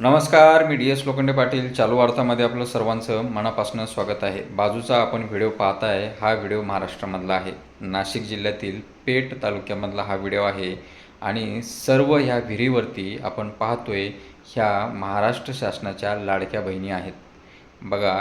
नमस्कार मी D S Lokhande Patil. चालू वार्तामध्ये आपलं सर्वांचं मनापासून स्वागत आहे. बाजूचा आपण व्हिडिओ पाहताय हा व्हिडिओ महाराष्ट्रामधला आहे. नाशिक जिल्ह्यातील पेठ तालुक्यामधला हा व्हिडिओ आहे आणि सर्व ह्या विहिरीवरती आपण पाहतोय ह्या महाराष्ट्र शासनाच्या लाडक्या बहिणी आहेत. बघा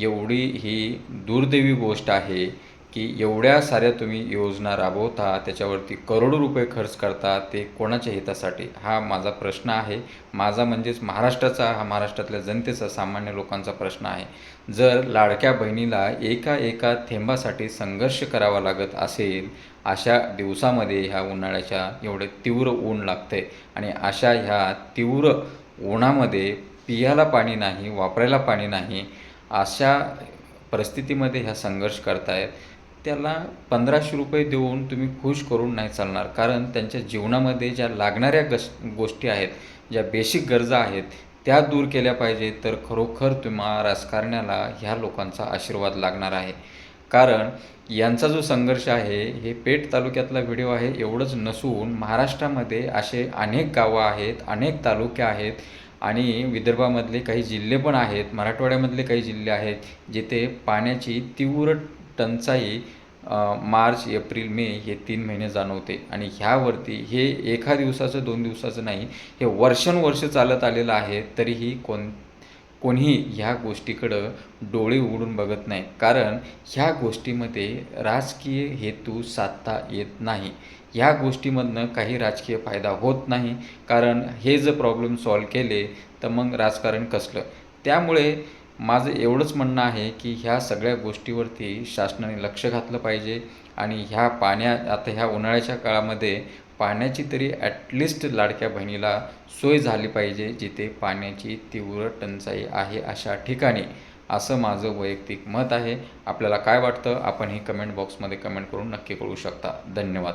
एवढी ही दुर्दैवी गोष्ट आहे की एवढ्या साऱ्या तुम्ही योजना राबवता त्याच्यावरती करोडो रुपये खर्च करता ते कोणाच्या हितासाठी? हा माझा प्रश्न आहे. माझा म्हणजेच महाराष्ट्राचा हा महाराष्ट्रातल्या जनतेचा सामान्य लोकांचा प्रश्न आहे. जर लाडक्या बहिणीला एका एका थेंबासाठी संघर्ष करावा लागत असेल अशा दिवसामध्ये ह्या उन्हाळ्याच्या एवढे तीव्र ऊन लागते आणि अशा ह्या तीव्र उन्हामध्ये पियाला पाणी नाही वापरायला पाणी नाही अशा परिस्थितीमध्ये ह्या संघर्ष करतायत. त्याला पंधराशे रुपये देऊन तुम्ही खुश करून नाही चालणार. कारण त्यांच्या जीवनामध्ये ज्या लागणाऱ्या गस गोष्टी आहेत ज्या बेसिक गरजा आहेत त्या दूर केल्या पाहिजेत तर खरोखर तुम्हा राजकारण्याला ह्या लोकांचा आशीर्वाद लागणार आहे. कारण यांचा जो संघर्ष आहे हे पेठ तालुक्यातला व्हिडिओ आहे एवढंच नसून महाराष्ट्रामध्ये असे अनेक गावं आहेत अनेक तालुके आहेत आणि विदर्भामधले काही जिल्हे पण आहेत मराठवाड्यामधले काही जिल्हे आहेत जिथे पाण्याची तीव्र टंचाई मार्च एप्रिल मे हे तीन महिने जाणवते. आणि ह्यावरती हे एका दिवसाचं दोन दिवसाचं नाही हे वर्षानुवर्ष चालत आलेलं आहे तरीही कोण कोणीही ह्या गोष्टीकडं डोळे उघडून बघत नाही. कारण ह्या गोष्टीमध्ये राजकीय हेतू साधता येत नाही. ह्या गोष्टीमधनं काही राजकीय फायदा होत नाही. कारण हे जर प्रॉब्लेम सॉल्व केले तर मग राजकारण कसलं? त्यामुळे माझं एवढंच म्हणणं आहे की ह्या सगळ्या गोष्टीवरती शासनाने लक्ष घातलं पाहिजे आणि ह्या पाण्या आता ह्या उन्हाळ्याच्या काळामध्ये पाण्याची तरी ॲटलिस्ट लाडक्या बहिणीला सोय झाली पाहिजे जिथे पाण्याची तीव्र टंचाई आहे अशा ठिकाणी. असं माझं वैयक्तिक मत आहे. आपल्याला काय वाटतं? आपण हे कमेंट बॉक्समध्ये कमेंट करून नक्की कळू शकता. धन्यवाद.